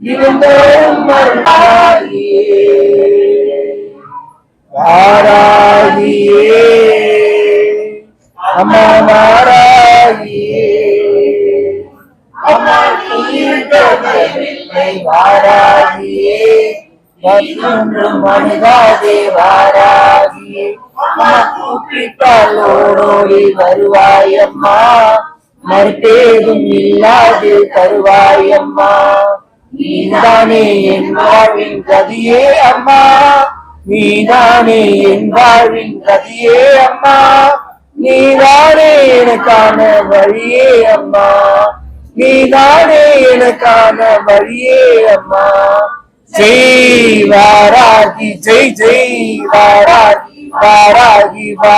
இருந்தோம் அருளாகியே அம்மா வாராகியே அம்மா தீர்க்கவில்லை வாராகியே மற்றொன்றும் அணுகாதே வாராகியே அம்மா கூப்பிட்டால் ஓடோடி வருவாயம்மா மறுத்தேதும் இல்லாது தருவாயம்மா நீதானே என் வாழ்வின் கதியே அம்மா. நீதானே என் வாழ்வின் கதியே அம்மா. நீதானே எனக்கான வழியே அம்மா. நீதானே எனக்கான வழியே அம்மா. ஜெய் வாராகி ஜெய் ஜெய் வாராகி வாராகி வா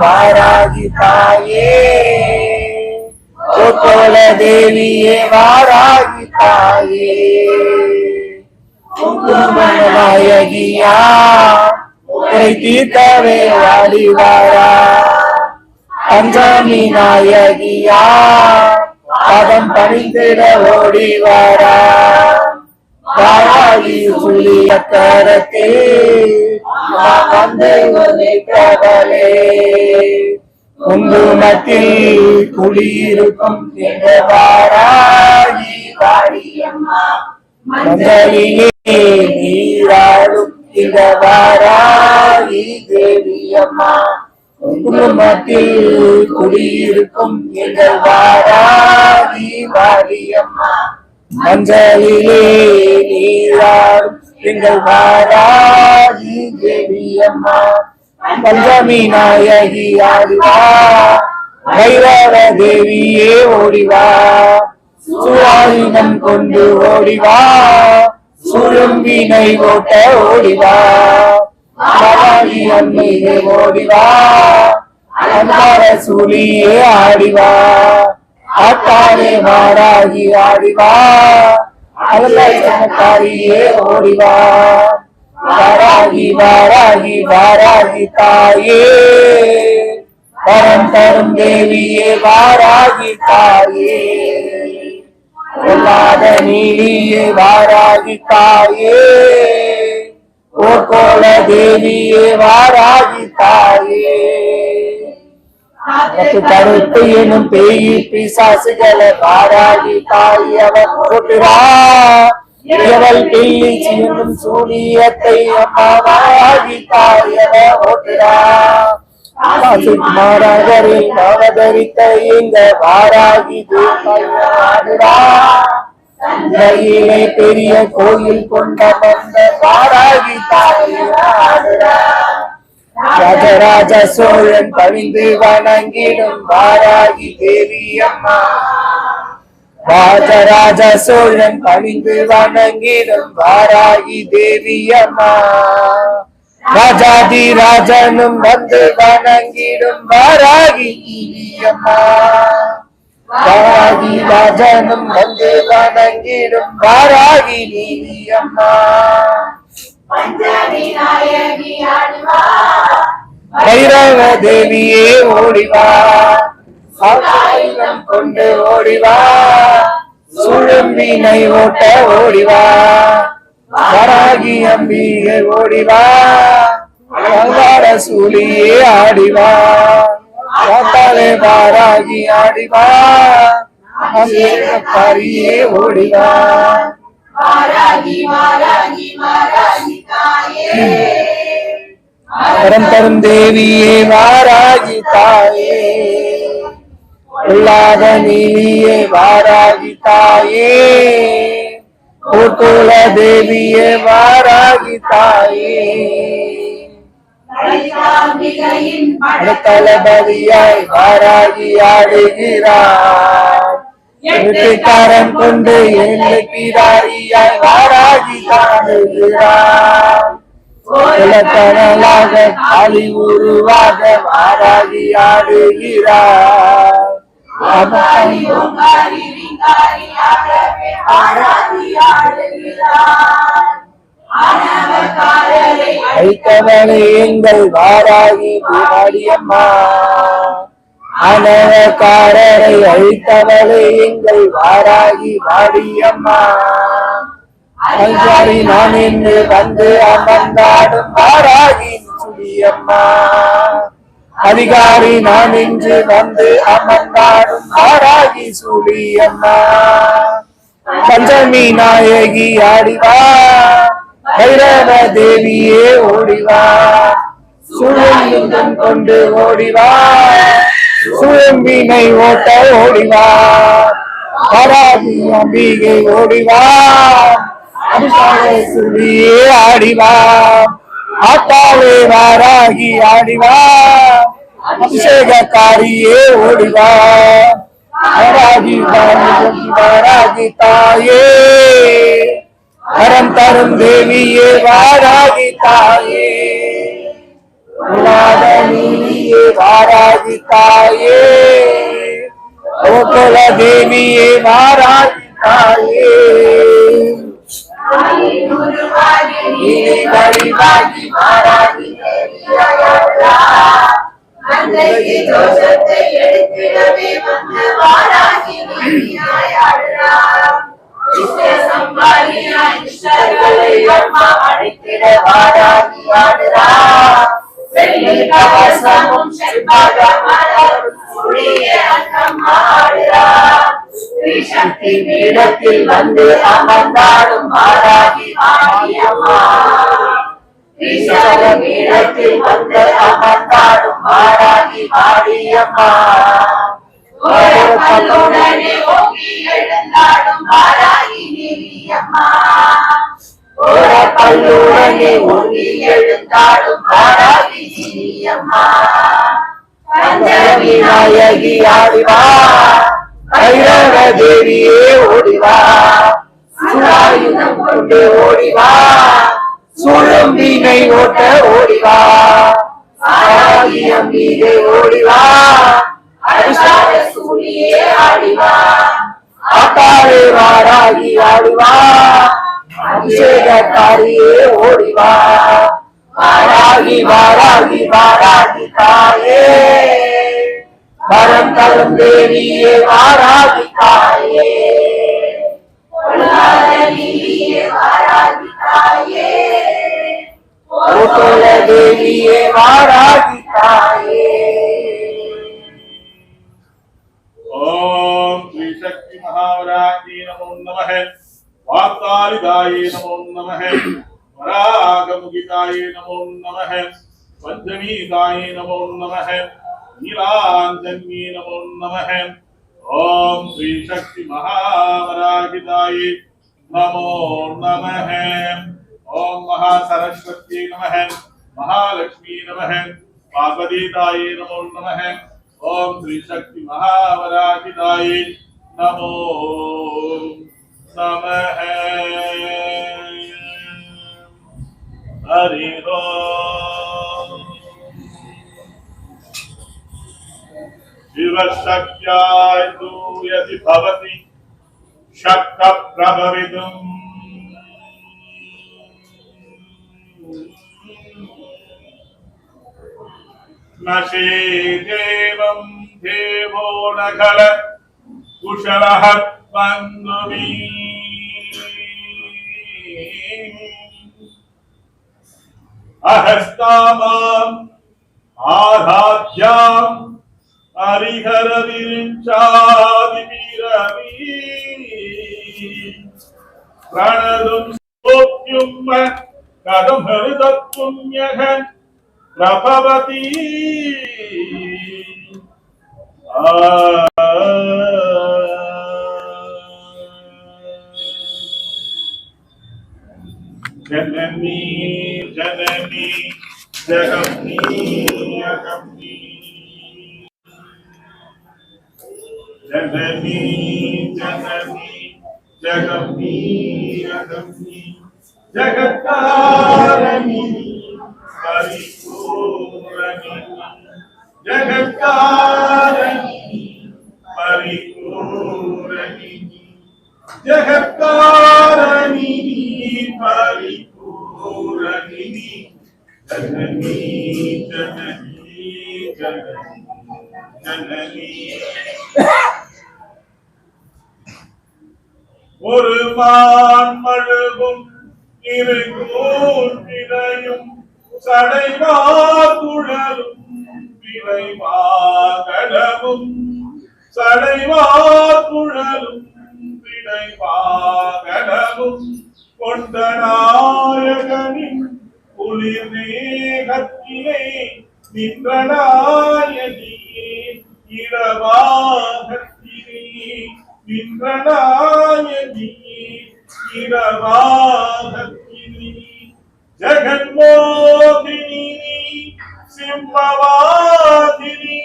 வாராகி தாயே. கோல தேவியே வாராகி தாயே. நாயகியா உரை தீர்க்கவே வாடி வாரா நாயகியா பதம் பணிந்திட ஓடிவாரா. வாரா வாராகி சுழிய கரத்தே வந்து உதைத்தவளே குங்குமத்தில் குடியிருக்கும் வாராகி வாடியம்மா மஞ்சளிலே நீராடும் இந்த வாராகி தேவியம்மா. குங்குமத்தில் குடியிருக்கும் இந்த வாராகி வாடியம்மா மஞ்சளிலே நீராடும் எங்கள் வாராகி தேவியம்மா பஞ்சமி நாயகி ஆடிவா. வைரவ தேவியே ஓடிவா. சுவாயுதம் கொண்டு ஓடிவா. சுழும்பினை ஓட்ட ஓடிவா. வாராகி அம்மையே ஓடிவா. அன்பார சூழியே ஆடிவா. ஆட்டாளே மாறாகி ஆடிவா. அவளையே ஓடிவா. வாராகி வாராகி வாராகி தாயே. வரம் தரும் தேவியே வாராகி தாயே. கொல்லாத நீலியே வாராகி தாயே. ஓ கோல தேவியே வாராகி தாயே. கத்து கருத்து எனும் பேயி பிசாசுகளை பாராகி தாய் அவர் போட்டுறா இவள் பில்லி என்னும் சூனியத்தை அம்மாவாகி தாய் அவர் ஓட்டுறா மாநகரில் அவதரித்த இந்த வாராகி ஆடுறா தந்தையிலே பெரிய கோயில் கொண்ட வந்த வாராகி தாய் ஆடுறா ராஜராஜ சோழன் பணிந்து வணங்கிடும் வாராகி தேவி அம்மா ராஜராஜ சோழன் பணிந்து வணங்கிடும் வாராகி தேவி அம்மா ராஜாதி ராஜனும் வந்து வணங்கிடும் வாராகி தேவி அம்மா வாராகி ராஜனும் வந்து வணங்கிடும் வாராகி தேவி அம்மா பைரவ தேவியே ஓடிவா. ஆயுதம் கொண்டு ஓடிவா. சுழும்பினை ஓட்ட ஓடிவா. வராகி அம்பிகை ஓடிவா. அலங்கார சூழியே ஆடிவா. காத்தாலே வாராகி ஆடிவா. அம்பிகையே ஓடிவா. வாராகி வாராகி வாராகி தாயே. வரம் தரும் தேவியே வாராகி தாயே. உள்ளாத நீலியே வாராகி தாயே. கோகுல தேவியே வாராகி தாயே. தளபதியாய் வாராகி ஆடுகிறார். வெற்றிக்காரன் கொண்டு என்னை பிராரியாய் வாராகி காணுகிறார். காளி உருவாக வாராகி ஆடுகிறார். ஐத்தவனை எங்கள் வாராகி மாரியம்மா அனவக்காரரை அழித்தவளே எங்கள் வாராகி வாடியம்மா அஞ்சாரி நான் என்று வந்து அமர்ந்தாடும் வாராகி சுடியம்மா அதிகாரி நான் என்று வந்து அமர்ந்தாடும் வாராகி சுடியம்மா பஞ்சமி நாயகி ஆடிவா. பைரவ தேவியே ஓடிவா. சுழலும் கொண்டு ஓடிவா. சுயம்பினை ஓட்ட ஓடிவா. பராதி அம்பிகை ஓடிவா. அபிஷாக சுழியே ஆடிவா. ஆத்தாவே வாராகி ஆடிவா. அபிஷேகக்காரியே ஓடிவா. வாராகி வாராகி தாயே. வரம் தரும் தேவியே வாராகி தாயே. உலாத நீலியே வாராகி தாயே கோகுல தேவியே வாராகி தாயே உருவாகி நீலி வழிவாகி வாராகி அன்றைக்கு தோஷத்தை எடுத்திடவே வந்து வாராகி நீயாயாடுறார் சம்பாதியாய் துஷ்டர்களை அம்மா அழித்திட வாராகி ஆடுறார் வெள்ளி கவசமும் செல்வாக மலரும் சுழிய அன்னம்மா பீடத்தில் வந்து அமர்ந்தாடும் வாராகி ஆடியம்மா பீடத்தில் வந்து அமர்ந்தாடும் வாராகி ஆடியம்மா ஓரக்கல்லுடனே ஓங்கி எழுந்தாடும் வாராகி நீலியம்மா ஓரக்கல்லுடனே ஓங்கி எழுந்தாடும் வாராகி நீலியம்மா விநாயகி ஆடிவா. பைரவ தேவியே ஓடிவா. சுராயுதம் கொண்டு ஓடிவா. சுழம்பினை ஓட்ட ஓடிவா. ஆதி அம்பிகை ஓடிவா. அருஷாத சூழியே ஆடிவா. ஆத்தாரே வாராகி ஆடிவா. अभिषेककारिये होरिवा वाराहि वाराहि देवी वरं कलं देवीये देवी देवीये वाराधिकाये कालिदाये नमो नमः। वरागमुखिकाये नमो नमः। पञ्चमीकाये नमो नमः। नीलांजनी नमो नमः। ॐ श्रीशक्तिमहावराहिताये नमो नमः। ओम महासरस्वती नमः। महालक्ष्मी नमः। पार्वतीताये नमो नमः। शक्ति श्रीशक्तिमहावराहिताये नमो। नमः हरि शिवशक्त्याय तु यदि भवति शक्तप्रभवितुम् न शेदेवं देवो न खल कुशलः अहस्ता अहस्तामाम् आराध्याम् हरिहरविरिञ्चादिभिरवि कदम स्तोप्युम् कदम् प्रभवती। आ। जननी जननी जगन्नी अगम्नी जननी जननी जगन्नी अगम्नी जगत्तारणी परिपूरणी। जगत्तारणी परिपूरणी। जगत्तारणी। परिपूरणी जननी जननी जननी जननी ஒரு மான் மழுவும் இரு கூற்றினையும் சடைவா குழலும் விளைவாகடவும் சடைவா குழலும் விளைவாகடவும் கொண்ட நாயகனின் குளிர் மேகத்திலே நின்ற நாயகியே இரவாகத்திலே நின்ற நாயகியே இரவாகத்திலே ஜெகன்மோகினி சிம்மவாதினி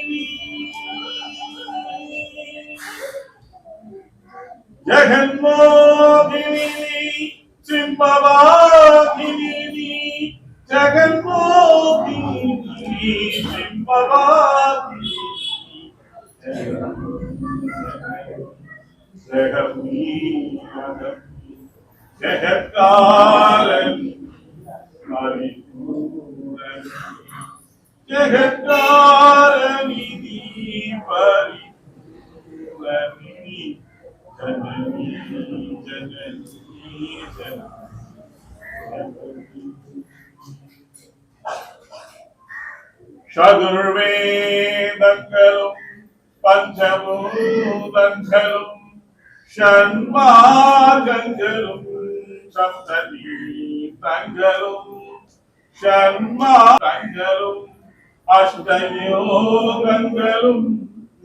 ஜெகன்மோகினி சதுர்வேதங்களும் பஞ்சபூதங்களும் ஷண்மார்க்கங்களும் சப்தீர்த்தங்களும் ஷண்மார்க்கங்களும் அஷ்டயோகங்களும்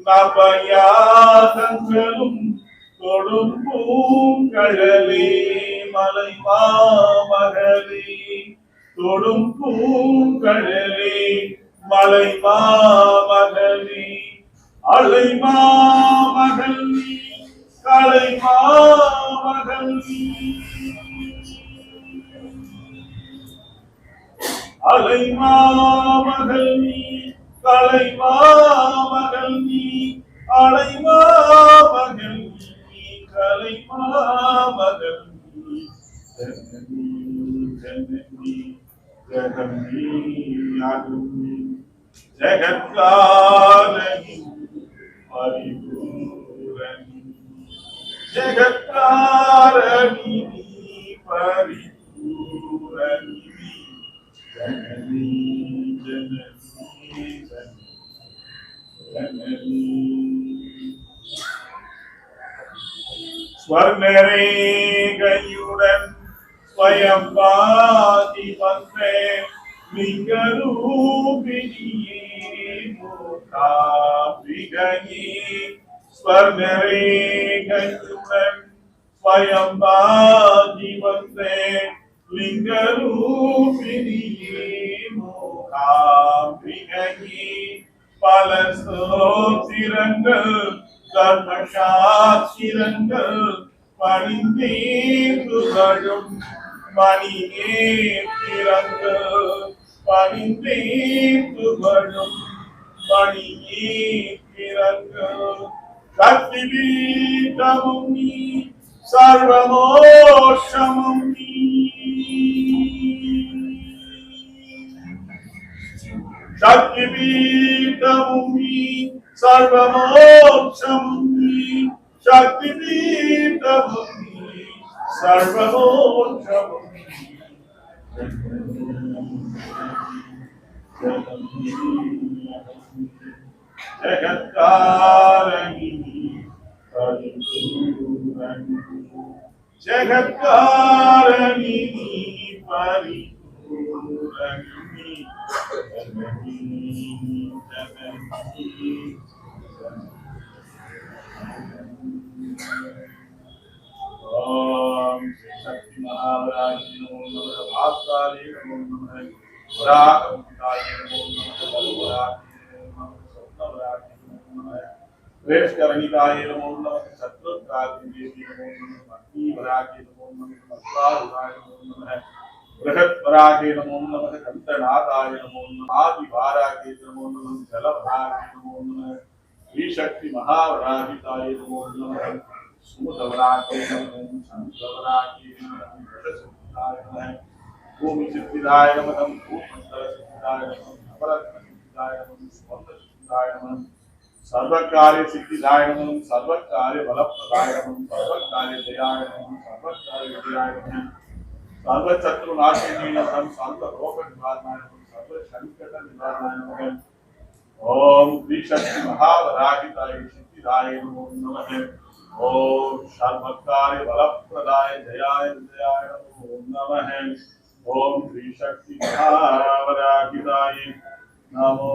நபயாதங்களும் தொடும்பூங்கழலே மலை மாமகளே தொடும்பூங்கழலே மலை மாமகளே அலை மாமகள் நீ கலை மாமகள் நீ அலை மாமகள் நீ கலை மாமகள் நீ அலை மாமகள் நீ கலை மாமகள் நீ ஜனனி ஜனனி ஜனனி ജഗത്കാലനും പരിപൂരനും ജഗത്കാരണി പരിപൂരണി ജഗനീ ജനസീതൻ ജനനീ സ്വർണരേഖയുടൻ സ്വയം പാതി വന്നേ ലിംഗരൂപിണിയേ. சோத்திரங்கள் தர்மசாஸ்திரங்கள் பணிந்தே புகழும் மணியே திறங்கள் பணிந்தே புகழும் மணியே திறங்கள் சக்தி பீட்டமும் நீ சர்வமோஷமும் நீ சக்தி பீட்டமும் நீ சர்வமோட்சமும் நீ சக்தி பீட்டமும் நீ சர்வமோட்சமும் நீ जगत्कारिणी जगत्कारिणी परिपूरणी जननी ओम शक्ति महाराज नमो नमः। भास्कारे नमो नमः। प्रेष्ठरहिताय नमो नमः शत्रुत्रादिदेवी नमो बृहत्पराजे नमो नमः कण्ठनाथाय नमो नमः आदिवाराजे नमो नमः जलभराजे नमो नमः श्रीशक्ति महावराजिताय नमो नमः सुमदवराजे नमो नमः शङ्करवराजे नमः नमः भूमि सिद्धिदाय नमः भूमन्तरसिद्धिदाय नमः अपरत्न सिद्धिदाय नमः स्वन्तसिद्धिदाय नमः सर्वकार्य सिद्धिदायक सर्वकार्य बलप्रदायक सर्वकार्य दयायक सर्वकार्य विजयायकम सर्वशत्रुनाशिनीयकम सर्वरोगनिवारणायकम निवारक ओम त्रिशक्ति महावराहिताय सिद्धिदाय नमः ओम सर्वकार्य बलप्रदाय दयाय विजयाय नमो नमः। ओम त्रिशक्ति महावराहिताय नमो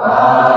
Amen.